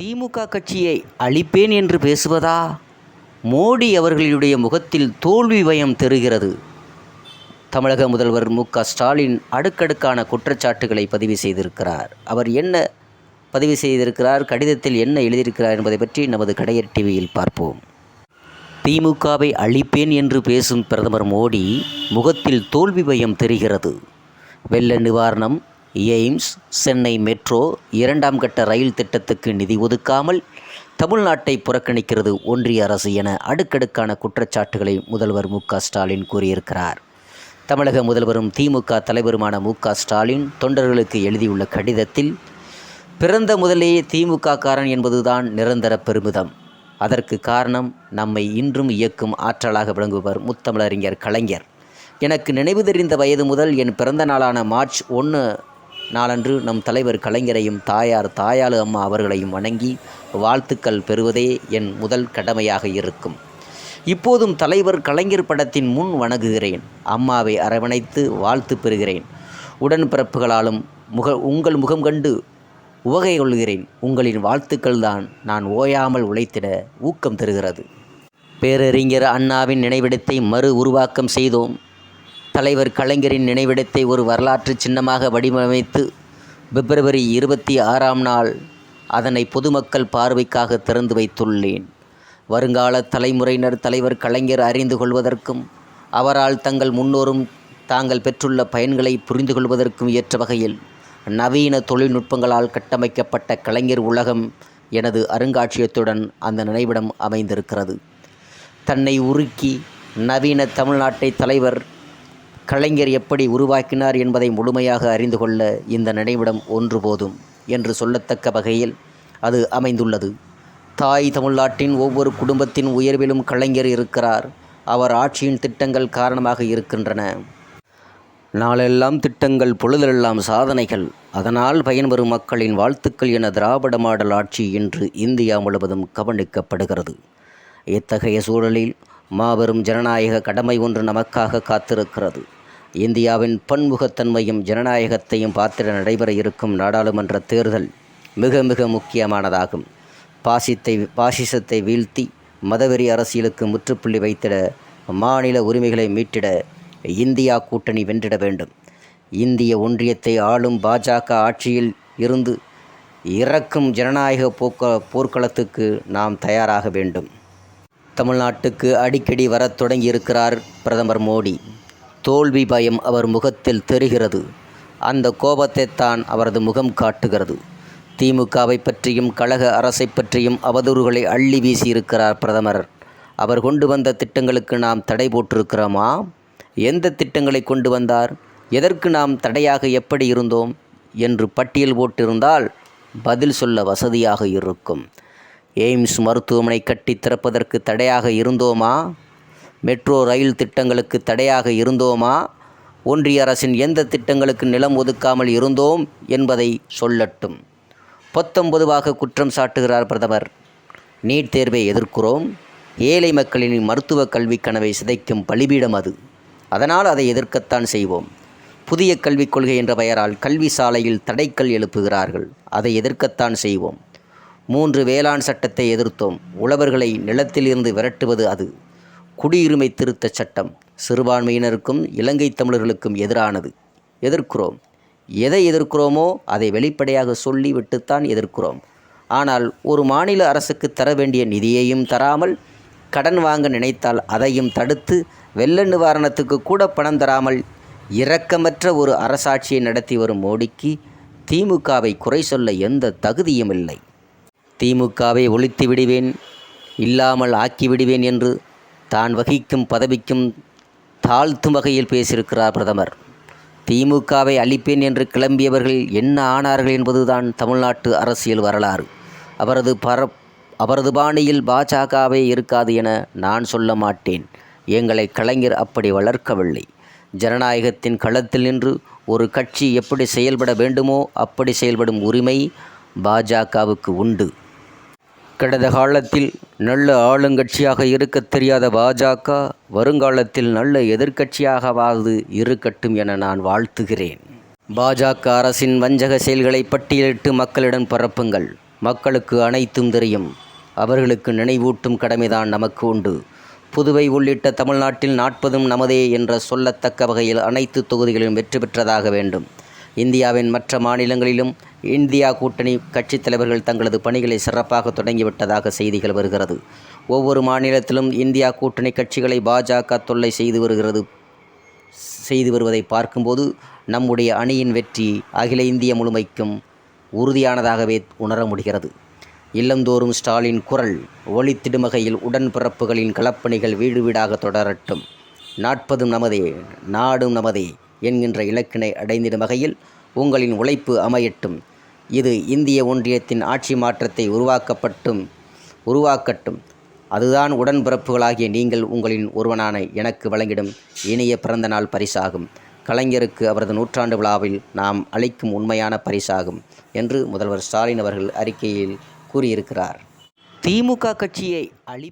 திமுக கட்சியை அழிப்பேன் என்று பேசுவதா? மோடி அவர்களுடைய முகத்தில் தோல்வி பயம் தெரிகிறது. தமிழக முதல்வர் மு க ஸ்டாலின் அடுக்கடுக்கான குற்றச்சாட்டுகளை பதிவு செய்திருக்கிறார். அவர் என்ன பதிவு செய்திருக்கிறார்? கடிதத்தில் என்ன எழுதியிருக்கிறார் என்பதை பற்றி நமது கடையர் டிவியில் பார்ப்போம். திமுகவை அழிப்பேன் என்று பேசும் பிரதமர் மோடி முகத்தில் தோல்வி பயம் தெரிகிறது. வெள்ள நிவாரணம் எய்ம்ஸ் சென்னை மெட்ரோ இரண்டாம் கட்ட ரயில் திட்டத்துக்கு நிதி ஒதுக்காமல் தமிழ்நாட்டை புறக்கணிக்கிறது ஒன்றிய அரசு என அடுக்கடுக்கான குற்றச்சாட்டுகளை முதல்வர் மு ஸ்டாலின் கூறியிருக்கிறார். தமிழக முதல்வரும் திமுக தலைவருமான மு ஸ்டாலின் தொண்டர்களுக்கு எழுதியுள்ள கடிதத்தில் பிறந்த முதலேயே திமுக காரன் என்பதுதான் நிரந்தர பெருமிதம். அதற்கு காரணம் நம்மை இன்றும் இயக்கும் ஆற்றலாக விளங்குபவர் முத்தமிழறிஞர் கலைஞர். எனக்கு நினைவு தெரிந்த வயது முதல் என் பிறந்த நாளான மார்ச் ஒன்று நாளன்று நம் தலைவர் கலைஞரையும் தாயார் தாயாளு அம்மா அவர்களையும் வணங்கி வாழ்த்துக்கள் பெறுவதே என் முதல் கடமையாக இருக்கும். இப்போதும் தலைவர் கலைஞர் படத்தின் முன் வணங்குகிறேன். அம்மாவை அரவணைத்து வாழ்த்து பெறுகிறேன். உடன்பிறப்புகளாலும் முக உங்கள் முகம் கண்டு உவகை கொள்கிறேன் உங்களின் வாழ்த்துக்கள் தான் நான் ஓயாமல் உழைத்திட ஊக்கம் தருகிறது. பேரறிஞர் அண்ணாவின் நினைவிடத்தை மறு உருவாக்கம் செய்தோம். தலைவர் கலைஞரின் நினைவிடத்தை ஒரு வரலாற்று சின்னமாக வடிவமைத்து பிப்ரவரி இருபத்தி ஆறாம் நாள் அதனை பொதுமக்கள் பார்வைக்காக திறந்து வைத்துள்ளேன். வருங்கால தலைமுறையினர் தலைவர் கலைஞர் அறிந்து கொள்வதற்கும் அவரால் தங்கள் முன்னோரும் தாங்கள் பெற்றுள்ள பயன்களை புரிந்து கொள்வதற்கும் ஏற்ற வகையில் நவீன தொழில்நுட்பங்களால் கட்டமைக்கப்பட்ட கலைஞர் உலகம் எனது அருங்காட்சியத்துடன் அந்த நினைவிடம் அமைந்திருக்கிறது. தன்னை உருக்கி நவீன தமிழ்நாட்டை தலைவர் கலைஞர் எப்படி உருவாக்கினார் என்பதை முழுமையாக அறிந்து கொள்ள இந்த நினைவிடம் ஒன்று போதும் என்று சொல்லத்தக்க வகையில் அது அமைந்துள்ளது. தாய் தமிழ்நாட்டின் ஒவ்வொரு குடும்பத்தின் உயர்விலும் கலைஞர் இருக்கிறார். அவர் ஆட்சியின் திட்டங்கள் காரணமாக இருக்கின்றன. நாளெல்லாம் திட்டங்கள் பொழுதெல்லாம் சாதனைகள். அதனால் பயன்பெறும் மக்களின் வாழ்த்துக்கள் என திராவிட மாடல் ஆட்சி இன்று இந்தியா முழுவதும் கவனிக்கப்படுகிறது. இத்தகைய சூழலில் மாபெரும் ஜனநாயக கடமை ஒன்று நமக்காக காத்திருக்கிறது. இந்தியாவின் பன்முகத்தன்மையும் ஜனநாயகத்தையும் பார்த்திட நடைபெற இருக்கும் நாடாளுமன்ற தேர்தல் மிக மிக முக்கியமானதாகும். பாசித்தை பாசிசத்தை வீழ்த்தி மதவெறி அரசியலுக்கு முற்றுப்புள்ளி வைத்திட மாநில உரிமைகளை மீட்டிட இந்தியா கூட்டணி வென்றிட வேண்டும். இந்திய ஒன்றியத்தை ஆளும் பாஜக ஆட்சியில் இருந்து இறக்கும் ஜனநாயக போக்க போர்க்களத்துக்கு நாம் தயாராக வேண்டும். தமிழ்நாட்டுக்கு அடிக்கடி வரத் தொடங்கியிருக்கிறார் பிரதமர் மோடி. தோல்வி பயம் அவர் முகத்தில் தெரிகிறது. அந்த கோபத்தை தான் அவரது முகம் காட்டுகிறது. திமுகவை பற்றியும் கழக அரசை பற்றியும் அவதூறுகளை அள்ளி வீசியிருக்கிறார் பிரதமர். அவர் கொண்டு வந்த திட்டங்களுக்கு நாம் தடை போட்டிருக்கிறோமா? எந்த திட்டங்களை கொண்டு வந்தார்? எதற்கு நாம் தடையாக எப்படி இருந்தோம்? என்று பட்டியல் போட்டிருந்தால் பதில் சொல்ல வசதியாக இருக்கும். எய்ம்ஸ் மருத்துவமனை கட்டி திறப்பதற்கு தடையாக இருந்தோமா? மெட்ரோ ரயில் திட்டங்களுக்கு தடையாக இருந்தோமா? ஒன்றிய அரசின் எந்த திட்டங்களுக்கு நிலம் ஒதுக்காமல் இருந்தோம் என்பதை சொல்லட்டும். பத்தொன்பதுவாக குற்றம் சாட்டுகிறார் பிரதமர். நீட் தேர்வை எதிர்க்கிறோம். ஏழை மக்களின் மருத்துவ கல்வி கனவை சிதைக்கும் பலிபீடம் அது. அதனால் அதை எதிர்க்கத்தான் செய்வோம். புதிய கல்விக் கொள்கை என்ற பெயரால் கல்வி சாலையில் தடைக்கல் எழுப்புகிறார்கள். அதை எதிர்க்கத்தான் செய்வோம். மூன்று வேளாண் சட்டத்தை எதிர்த்தோம். உழவர்களை நிலத்திலிருந்து விரட்டுவது அது. குடியுரிமை திருத்தச் சட்டம் சிறுபான்மையினருக்கும் இலங்கை தமிழர்களுக்கும் எதிரானது. எதிர்க்கிறோம். எதை எதிர்க்கிறோமோ அதை வெளிப்படையாக சொல்லி விட்டுத்தான் எதிர்க்கிறோம். ஆனால் ஒரு மாநில அரசுக்கு தர வேண்டிய நிதியையும் தராமல் கடன் வாங்க நினைத்தால் அதையும் தடுத்து வெள்ள நிவாரணத்துக்கு கூட பணம் தராமல் இரக்கமற்ற ஒரு அரசாட்சியை நடத்தி வரும் மோடிக்கு திமுகவை குறை சொல்ல எந்த தகுதியும் இல்லை. திமுகவை ஒழித்து விடுவேன் இல்லாமல் ஆக்கிவிடுவேன் என்று தான் வகிக்கும் பதவிக்கும் தாழ்த்தும் வகையில் பேசியிருக்கிறார் பிரதமர். திமுகவை அழிப்பேன் என்று கிளம்பியவர்கள் என்ன ஆனார்கள் என்பதுதான் தமிழ்நாட்டு அரசியல் வரலாறு. அவரது பர அவரது பாணியில் பாஜகவே இருக்காது என நான் சொல்ல மாட்டேன். எங்களை கலைஞர் அப்படி வளர்க்கவில்லை. ஜனநாயகத்தின் களத்தில் நின்று ஒரு கட்சி எப்படி செயல்பட வேண்டுமோ அப்படி செயல்படும் உரிமை பாஜகவுக்கு உண்டு. கடந்த காலத்தில் நல்ல ஆளுங்கட்சியாக இருக்கத் தெரியாத பாஜக வருங்காலத்தில் நல்ல எதிர்க்கட்சியாகவாவது இருக்கட்டும் என நான் வாழ்த்துகிறேன். பாஜக அரசின் வஞ்சக செயல்களை பட்டியலிட்டு மக்களிடம் பரப்புங்கள். மக்களுக்கு அனைத்தும் தெரியும். அவர்களுக்கு நினைவூட்டும் கடமைதான் நமக்கு உண்டு. புதுவை உள்ளிட்ட தமிழ்நாட்டில் நாற்பதும் நமதே என்ற சொல்லத்தக்க வகையில் அனைத்து தொகுதிகளிலும் வெற்றி பெற்றதாக வேண்டும். இந்தியாவின் மற்ற மாநிலங்களிலும் இந்தியா கூட்டணி கட்சித் தலைவர்கள் தங்களது பணிகளை சிறப்பாக தொடங்கிவிட்டதாக செய்திகள் வருகிறது. ஒவ்வொரு மாநிலத்திலும் இந்தியா கூட்டணி கட்சிகளை பாஜக தொல்லை செய்து வருகிறது. செய்து வருவதை பார்க்கும்போது நம்முடைய அணியின் வெற்றி அகில இந்திய முழுமைக்கும் உறுதியானதாகவே உணர முடிகிறது. இல்லந்தோறும் ஸ்டாலின் குரல் ஒளித்திடுமகையில் உடன்பிறப்புகளின் களப்பணிகள் வீடு வீடாக தொடரட்டும். நாற்பதும் நமதே நாடும் நமதே. என்கின்ற இலக்கினை அடைந்திடும் வகையில் உங்களின் உழைப்பு அமையட்டும். இது இந்திய ஒன்றியத்தின் ஆட்சி மாற்றத்தை உருவாக்கப்பட்டும் உருவாக்கட்டும். அதுதான் உடன்பிறப்புகளாகிய நீங்கள் உங்களின் ஒருவனான எனக்கு வழங்கிடும் இனிய பிறந்தநாள் பரிசாகும். கலைஞருக்கு அவரது நூற்றாண்டு விழாவில் நாம் அளிக்கும் உண்மையான பரிசாகும் என்று முதல்வர் ஸ்டாலின் அவர்கள் அறிக்கையில் கூறியிருக்கிறார். திமுக கட்சியை அழி